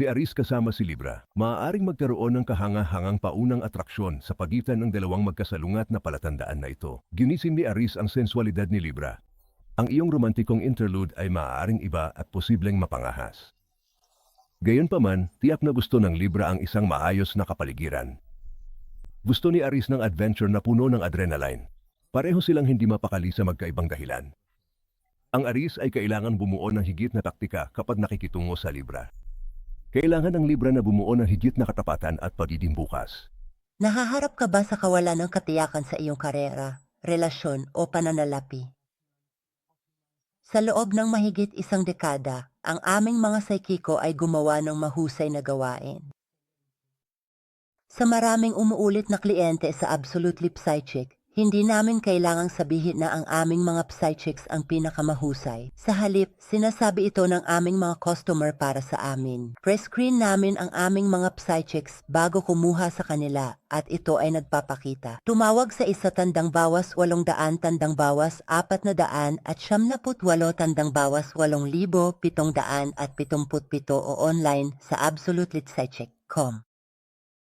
Si Aris kasama si Libra, maaaring magkaroon ng kahanga-hangang paunang atraksyon sa pagitan ng dalawang magkasalungat na palatandaan na ito. Ginising ni Aris ang sensualidad ni Libra. Ang iyong romantikong interlude ay maaaring iba at posibleng mapangahas. Gayunpaman, tiyak na gusto ng Libra ang isang maayos na kapaligiran. Gusto ni Aris ng adventure na puno ng adrenaline. Pareho silang hindi mapakali sa magkaibang dahilan. Ang Aris ay kailangan bumuo ng higit na taktika kapag nakikitungo sa Libra. Kailangan ng Libra na bumuo ng higit na katapatan at pagiging bukas. Nahaharap ka ba sa kawalan ng katiyakan sa iyong karera, relasyon o pananalapi? Sa loob ng mahigit isang dekada, ang aming mga saikiko ay gumawa ng mahusay na gawain. Sa maraming umuulit na kliyente sa Absolutely Psychic, hindi namin kailangang sabihin na ang aming mga psychics ang pinakamahusay. Sa halip, sinasabi ito ng aming mga customer para sa amin. Pre-screen namin ang aming mga psychics bago kumuha sa kanila at ito ay nagpapakita. Tumawag sa isa tandang bawas walong daan tandang bawas apat na daan at siyam na put walo tandang bawas walong libo pitong daan at pitumput pito o online sa absolutelypsychic.com.